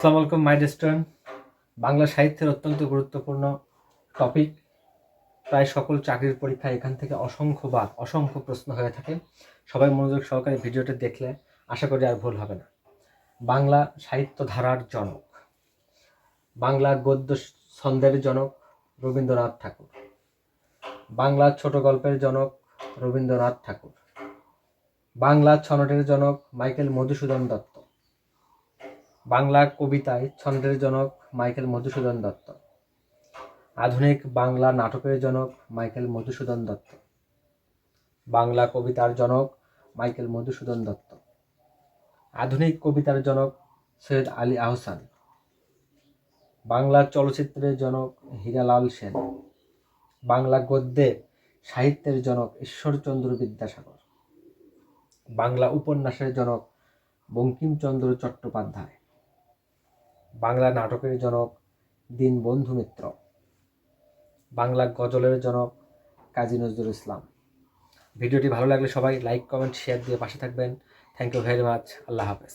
আসসালামু আলাইকুম মাই রেস্টুরেন্ট বাংলা সাহিত্যের অত্যন্ত গুরুত্বপূর্ণ টপিক প্রায় সকল চাকরির পরীক্ষায় এখান থেকে অসংখ্যবার অসংখ্য প্রশ্ন হয়ে থাকে। সবাই মনোযোগ সহকারে ভিডিওটি দেখলে আশা করি আর ভুল হবে না। বাংলা সাহিত্য ধারার জনক বাংলা গদ্য ছন্দের জনক রবীন্দ্রনাথ ঠাকুর বাংলা ছোট গল্পের জনক রবীন্দ্রনাথ ঠাকুর বাংলা ছনটের জনক মাইকেল মধুসূদন দত্ত বাংলা কবিতায় ছন্দের জনক মাইকেল মধুসূদন দত্ত। আধুনিক বাংলা নাটকের জনক মাইকেল মধুসূদন দত্ত। বাংলা কবিতার জনক মাইকেল মধুসূদন দত্ত। আধুনিক কবিতার জনক সৈয়দ আলী আহসান। বাংলা চলচ্চিত্রের জনক হীরালাল সেন। বাংলা গদ্যে সাহিত্যের জনক ঈশ্বরচন্দ্র বিদ্যাসাগর। বাংলা উপন্যাসের জনক বঙ্কিমচন্দ্র চট্টোপাধ্যায়। বাংলা নাটকের জনক দীনবন্ধু মিত্র, বাংলা গজলের জনক কাজী নজরুল ইসলাম। ভিডিওটি ভালো লাগলে সবাই লাইক কমেন্ট শেয়ার দিয়ে পাশে থাকবেন। থ্যাংক ইউ ভেরি মাচ আল্লাহ হাফেজ।